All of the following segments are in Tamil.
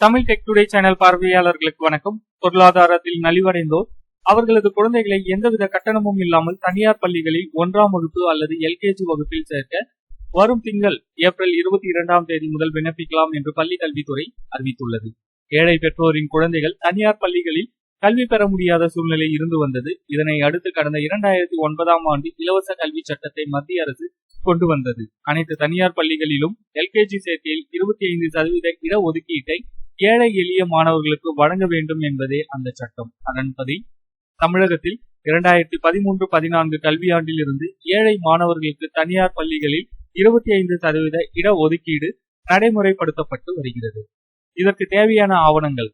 தமிழ் டெக் டுடே சேனல் பார்வையாளர்களுக்கு வணக்கம். பொருளாதாரத்தில் நலிவடைந்தோர் அவர்களது குழந்தைகளை எந்தவித கட்டணமும் இல்லாமல் தனியார் பள்ளிகளில் ஒன்றாம் வகுப்பு அல்லது எல்கேஜி வகுப்பில் சேர்க்க வரும் திங்கள் ஏப்ரல் இருபத்தி இரண்டாம் தேதி முதல் விண்ணப்பிக்கலாம் என்று பள்ளி கல்வித்துறை அறிவித்துள்ளது. ஏழை பெற்றோரின் குழந்தைகள் தனியார் பள்ளிகளில் கல்வி பெற முடியாத சூழ்நிலை இருந்து வந்தது. இதனை அடுத்து கடந்த இரண்டாயிரத்தி ஒன்பதாம் ஆண்டு இலவச கல்வி சட்டத்தை மத்திய அரசு கொண்டு வந்தது. அனைத்து தனியார் பள்ளிகளிலும் எல்கேஜி சேர்க்கையில் இருபத்தி ஐந்து சதவீத இடஒதுக்கீட்டை ஏழை எளிய மாணவர்களுக்கு வழங்க வேண்டும் என்பதே அந்த சட்டம். அதன்படி தமிழகத்தில் இரண்டாயிரத்தி பதிமூன்று பதினான்கு கல்வியாண்டில் இருந்து ஏழை மாணவர்களுக்கு தனியார் பள்ளிகளில் இருபத்தி ஐந்து சதவீத இடஒதுக்கீடு நடைமுறைப்படுத்தப்பட்டு வருகிறது. இதற்கு தேவையான ஆவணங்கள்.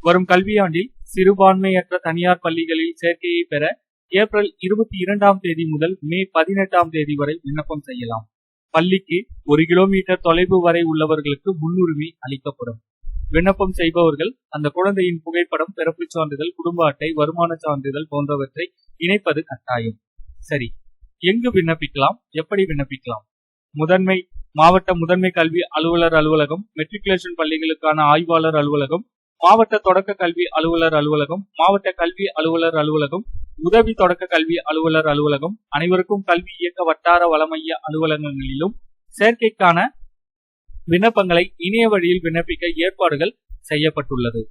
வரும் கல்வியாண்டில் சிறுபான்மையற்ற தனியார் பள்ளிகளில் சேர்க்கையை பெற ஏப்ரல் இருபத்தி இரண்டாம் தேதி முதல் மே பதினெட்டாம் தேதி வரை விண்ணப்பம் செய்யலாம். பள்ளிக்கு ஒரு கிலோமீட்டர் தொலைவு வரை உள்ளவர்களுக்கு முன்னுரிமை அளிக்கப்படும். விண்ணப்பம் செய்பவர்கள் அந்த குழந்தையின் புகைப்படம் பிறப்புச் சான்றிதழ் குடும்ப அட்டை வருமான சான்றிதழ் போன்றவற்றை இணைப்பது கட்டாயம். சரி. எங்கு விண்ணப்பிக்கலாம்? எப்படி விண்ணப்பிக்கலாம்? முதன்மை மாவட்ட முதன்மை கல்வி அலுவலர் அலுவலகம் மெட்ரிகுலேஷன் பள்ளிகளுக்கான ஆய்வாளர் அலுவலகம் மாவட்ட தொடக்க கல்வி அலுவலர் அலுவலகம் மாவட்ட கல்வி அலுவலர் அலுவலகம் உதவி தொடக்க கல்வி அலுவலர் அலுவலகம் அனைவருக்கும் கல்வி இயக்க வட்டார வளமைய அலுவலகங்களிலும் சேர்க்கைக்கான விண்ணப்பங்களை இணைய வழியில் விண்ணப்பிக்க ஏற்பாடுகள் செய்யப்பட்டுள்ளது.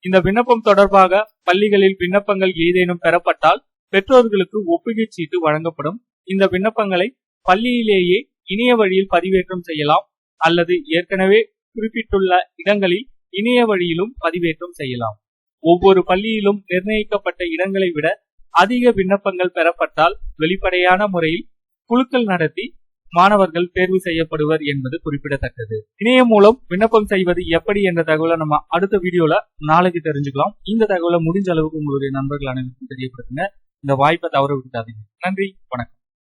இந்த விண்ணப்பம் தொடர்பாக பள்ளிகளில் விண்ணப்பங்கள் ஏதேனும் பெறப்பட்டால் பெற்றோர்களுக்கு ஒப்புகை சீட்டு வழங்கப்படும். இந்த விண்ணப்பங்களை பள்ளியிலேயே இணைய வழியில் பதிவேற்றம் செய்யலாம் அல்லது ஏற்கனவே குறிப்பிட்டுள்ள இடங்களில் இணைய வழியிலும் பதிவேற்றம் செய்யலாம். ஒவ்வொரு பள்ளியிலும் நிர்ணயிக்கப்பட்ட இடங்களை விட அதிக விண்ணப்பங்கள் பெறப்பட்டால் வெளிப்படையான முறையில் குழுக்கள் நடத்தி மாணவர்கள் தேர்வு செய்யப்படுவர் என்பது குறிப்பிடத்தக்கது. இணையம் மூலம் விண்ணப்பம் செய்வது எப்படி என்ற தகவலை நம்ம அடுத்த வீடியோல நாளைக்கு தெரிஞ்சுக்கலாம். இந்த தகவலை முடிஞ்ச அளவுக்கு உங்களுடைய நண்பர்கள் அனைவருக்கும் தெரியப்படுத்துங்க. இந்த வாய்ப்பை தவற விட்டாதீங்க நன்றி. வணக்கம்.